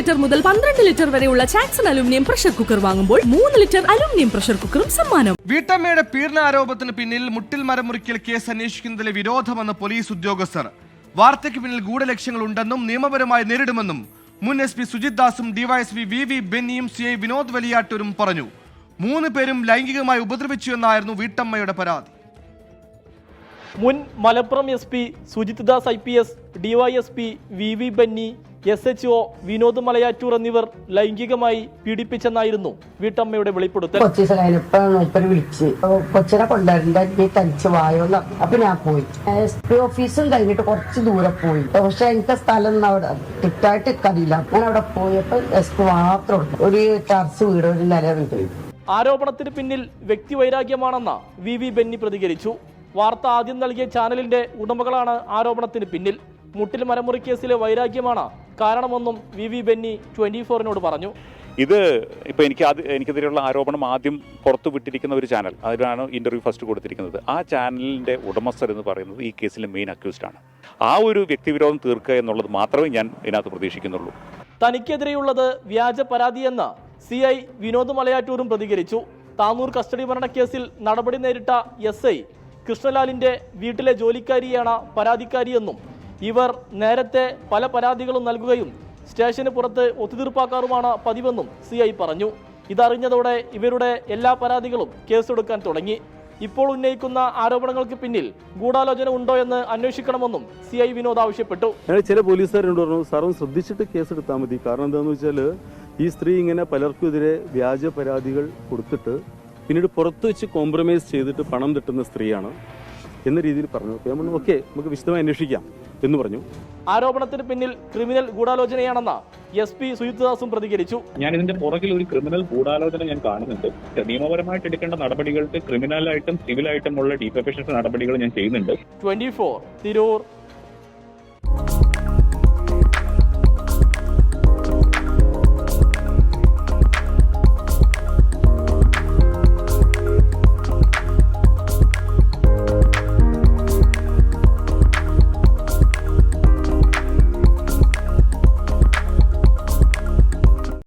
Litre മുതൽ പന്ത്രണ്ട് litre വരെയുള്ള ചാക്സൺ അലുമിനിയം പ്രഷർ കുക്കർ വാങ്ങുമ്പോൾ മൂന്ന് ലിറ്റർ അലുമിനിയം പ്രഷർ കുക്കറും സമ്മാനം. വീട്ടമ്മയുടെ പീഡനാരോപണത്തിന് പിന്നിൽ മുട്ടിൽ മരം മുറിക്കൽ കേസ് അന്വേഷിക്കുന്നതിലെ വിരോധമെന്ന പോലീസ് ഉദ്യോഗസ്ഥർ. വാർത്തയ്ക്ക് പിന്നിൽ ഗൂഢലക്ഷ്യങ്ങൾ ഉണ്ടെന്നും നിയമപരമായി നേരിടുമെന്നും മുൻ എസ് പി സുജിത് ദാസും ഡിവൈഎസ്പി വി വി ബെന്നിയും സി ഐ വിനോദ് വലിയാട്ടൂരും പറഞ്ഞു. മൂന്ന് പേരും ലൈംഗികമായി ഉപദ്രവിച്ചു എന്നായിരുന്നു വീട്ടമ്മയുടെ പരാതി. മുൻ Malappuram S P Sujith Das I P S DYSP V V Benny S H O Vinod Malayattoor എന്നിവർ ലൈംഗികമായി പീഡിപ്പിച്ചെന്നായിരുന്നു വീട്ടമ്മയുടെ വെളിപ്പെടുത്തൽ. കൊച്ചിനെ കൊണ്ടുവരണ്ട നീ തനിച്ച് വായോന്ന് അപ്പൊ ഞാൻ പോയി. എസ് പി ഓഫീസും കഴിഞ്ഞിട്ട് കുറച്ച് ദൂരെ പോയി. പക്ഷെ എനിക്ക് സ്ഥലം അവിടെ കിട്ടായിട്ട് എനിക്കറിയില്ല. ഞാൻ അവിടെ പോയപ്പോ എസ് പി മാത്രം ഒരു ടർച്ച് വീട് ഒരു നിലയുണ്ട്. ആരോപണത്തിന് പിന്നിൽ വ്യക്തിവൈരാഗ്യമാണെന്ന വി വി ബെന്നി പ്രതികരിച്ചു. വാർത്ത ആദ്യം നൽകിയ ചാനലിന്റെ ഉടമകളാണ് ആരോപണത്തിന് പിന്നിൽ. മുട്ടിൽ മരമുറി കേസിലെ വൈരാഗ്യമാണ് കാരണമെന്നും വി വി ബെന്നി ട്വന്റി ഫോറിനോട് പറഞ്ഞു. ഇത് ഇപ്പോൾ എനിക്ക് അത് എനിക്കെതിരെയുള്ള ആരോപണം ആദ്യം പുറത്തു വിട്ടിരിക്കുന്ന ഒരു ചാനൽ. അതിലാണ് ഇന്റർവ്യൂ ഫസ്റ്റ് കൊടുത്തിരിക്കുന്നത്. ആ ചാനലിന്റെ ഉടമസ്ഥർ എന്ന് പറയുന്നത് ഈ കേസിലെ മെയിൻ അക്യൂസ്ഡ് ആണ്. ആ ഒരു വ്യക്തിവിരോധം തീർക്കുക എന്നുള്ളത് മാത്രമേ ഞാൻ ഇതിനകത്ത് പ്രതീക്ഷിക്കുന്നുള്ളൂ. തനിക്കെതിരെയുള്ളത് വ്യാജ പരാതിയെന്ന് സി ഐ വിനോദ് മലയാറ്റൂരും പ്രതികരിച്ചു. താനൂർ കസ്റ്റഡി മരണക്കേസിൽ നടപടി നേരിട്ട എസ് ഐ കൃഷ്ണലാലിന്റെ വീട്ടിലെ ജോലിക്കാരിയാണ് പരാതിക്കാരിയെന്നും ഇവർ നേരത്തെ പല പരാതികളും നൽകുകയും സ്റ്റേഷന് പുറത്ത് ഒത്തുതീർപ്പാക്കാറുമാണ് പതിവെന്നും സി ഐ പറഞ്ഞു. ഇതറിഞ്ഞതോടെ ഇവരുടെ എല്ലാ പരാതികളും കേസെടുക്കാൻ തുടങ്ങി. ഇപ്പോൾ ഉന്നയിക്കുന്ന ആരോപണങ്ങൾക്ക് പിന്നിൽ ഗൂഢാലോചന ഉണ്ടോ എന്ന് അന്വേഷിക്കണമെന്നും സി ഐ വിനോദ് ആവശ്യപ്പെട്ടു. ചില പോലീസുകാരോട് പറഞ്ഞു സാറും ശ്രദ്ധിച്ചിട്ട് കേസെടുത്താൽ മതി. കാരണം എന്താണെന്ന് വെച്ചാൽ ഈ സ്ത്രീ ഇങ്ങനെ പലർക്കുമെതിരെ വ്യാജ പരാതികൾ കൊടുത്തിട്ട് പിന്നീട് പുറത്തു വെച്ച് കോംപ്രമൈസ് ചെയ്തിട്ട് പണം തട്ടുന്ന സ്ത്രീയാണ് എന്ന രീതിയിൽ പറഞ്ഞു ഓക്കെ നമുക്ക് വിശദമായി അന്വേഷിക്കാം. എന്ന് പറഞ്ഞു. ആരോപണത്തിന് പിന്നിൽ ക്രിമിനൽ ഗൂഢാലോചനയാണെന്ന് എസ് പി സുജിത്ദാസും പ്രതികരിച്ചു. ഞാൻ ഇതിന്റെ പുറകിൽ ഒരു ക്രിമിനൽ ഗൂഢാലോചന ഞാൻ കാണുന്നുണ്ട്. നിയമപരമായിട്ട് എടുക്കേണ്ട നടപടികൾക്ക് ക്രിമിനലായിട്ടും സിവിലായിട്ടും ഉള്ള ഡീപ്രൊഫഷൻസ് നടപടികൾ ഞാൻ ചെയ്യുന്നുണ്ട്. Twenty four Tirur